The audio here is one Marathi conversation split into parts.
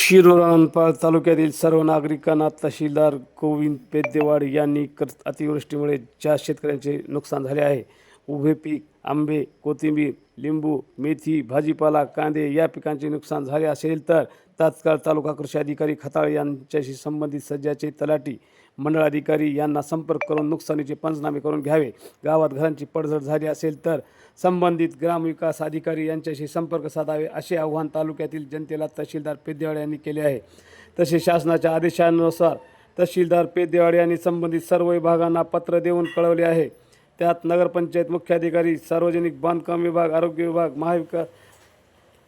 शिरोरामपाळ तालुक्यातील सर्व नागरिकांना तहसीलदार गोविंद पेद्देवाड यांनी कर अतिवृष्टीमुळे ज्या शेतकऱ्यांचे नुकसान झाले आहे उभे पीक आंबे कोथिंबीर लिंबू मेथी भाजीपाला कांदे या पिकांचे नुकसान झाले असेल तर तात्काळ तालुका कृषी अधिकारी खताळ यांच्याशी संबंधित सज्जाचे तलाटी मंडळाधिकारी यांना संपर्क करून नुकसानीचे पंचनामे करून घ्यावे. गावात घरांची पडझड झाली असेल तर संबंधित ग्रामविकास अधिकारी यांच्याशी संपर्क साधावे असे आव्हान तालुक्यातील जनतेला तहसीलदार पेद्देवाडे यांनी केले आहे. तसे शासनाच्या आदेशानुसार तहसीलदार पेद्देवाडे यांनी संबंधित सर्व विभागांना पत्र देऊन कळवले आहे. त्यात नगरपंचायत मुख्याधिकारी सार्वजनिक बांधकाम विभाग आरोग्य विभाग महाविकास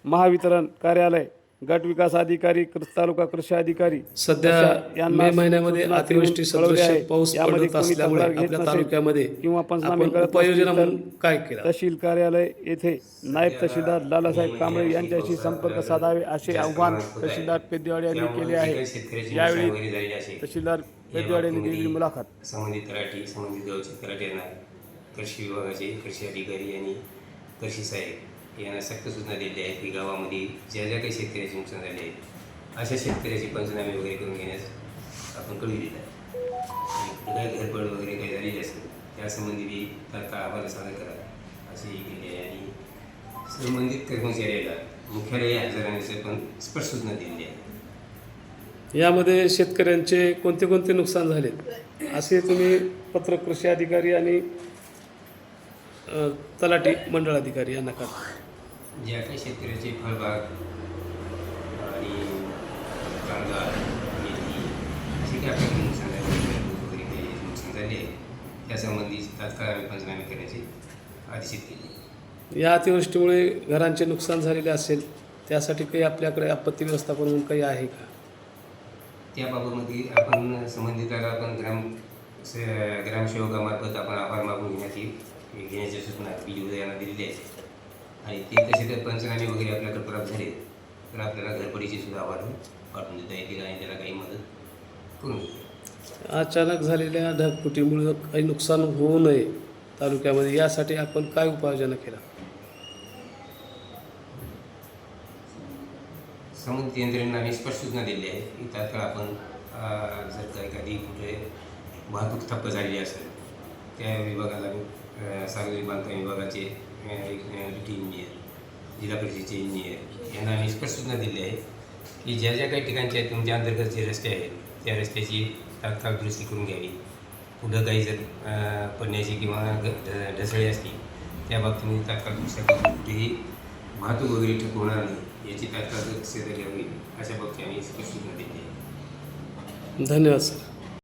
महावितरण कार्यालय गट विकास अधिकारी कृ- तालुका कृषी अधिकारी सध्या मे महिन्यामध्ये अतिवृष्टी सदृश्य आहे. पाऊस यामध्ये पडत असल्यामुळे आपल्या तालुक्यामध्ये किंवा पंचनामे उपाययोजना म्हणून काय केलं? तहसील कार्यालय येथे नायब तहसीलदार लालासाहेब कांबळे यांच्याशी संपर्क साधावे असे आव्हान तहसीलदार पेद्देवाड यांनी केले आहे. यावेळी तहसीलदार पेद्देवाड यांनी दिलेली मुलाखत. संबंधित तलाठी संबंधित गावचे तलाठी यांना कृषी विभागाचे कृषी अधिकारी आणि कृषी साहेब यांना सक्त सूचना दिलेल्या आहेत की गावामध्ये ज्या ज्या काही शेतकऱ्याचे नुकसान झाले आहे अशा शेतकऱ्याचे पंचनामे वगैरे करून घेण्यास आपण कळविलेलं आहे. आणि वगैरे काही झालेली असेल त्यासंबंधी बी तात्काळ आम्हाला सादर करा असे केली आहे. आणि संबंधित कर्मचाऱ्याला मुख्यालय हजर राहण्याचे पण स्पष्ट सूचना दिलेली आहे यामध्ये शेतकऱ्यांचे कोणते कोणते नुकसान झाले असे तुम्ही पत्र कृषी अधिकारी आणि तलाठी मंडळ अधिकारी यांना करा. ज्या काही शेतकऱ्याचे फळबाग आणि कांदा मेथी असे काही आपल्याकडे नुकसान वगैरे काही नुकसान झाले त्यासंबंधी तात्काळ आम्ही पंचनामे करण्याचे आदेशित केले या अतिवृष्टीमुळे घरांचे नुकसान झालेले असेल त्यासाठी काही आपल्याकडे आपत्ती व्यवस्थापन म्हणून काही आहे का? त्याबाबतमध्ये आपण संबंधिताला आपण ग्राम ग्रामसेवकामार्फत आपण आभार मागून घेण्याची घेण्याच्या सूचना बी उदयाला दिलेल्या आहेत आणि ते तसे तर पंचनामे वगैरे आपल्याकडे प्राप्त झाले तर आपल्याला घरपडीचे सुद्धा आभार पाठवून देता येतील आणि त्याला काही मदत करून अचानक झालेल्या ढगफुटीमुळे काही नुकसान होऊ नये तालुक्यामध्ये. यासाठी आपण काय उपाययोजना केला? संबंधित यंत्रणेला आम्ही स्पष्ट सूचना दिली आहे की तात्काळ आपण जर का एखादी कुठे वाहतूक ठप्प झालेली असेल त्या विभागाला सार्वजनिक बांधकाम विभागाचे अं, इंजिनियर जिल्हा परिषदेचे इंजिनियर यांना आम्ही स्पष्ट सूचना दिली आहे की ज्या ज्या काही ठिकाणच्या आहेत तुमच्या अंतर्गत जे रस्ते आहेत त्या रस्त्याची तात्काळ दुरुस्ती करून घ्यावी पुढं काही जर पडण्याची किंवा घ- ढ- ढसळी असली त्या बाबतीमध्ये तात्काळ दुरुस्ती करून कुठेही वाहतूक वगैरे ठीक होणार नाही याची तात्काळ दक्षता घ्यावी अशा बाबतीत आम्ही स्पष्ट सूचना दिली आहे धन्यवाद सर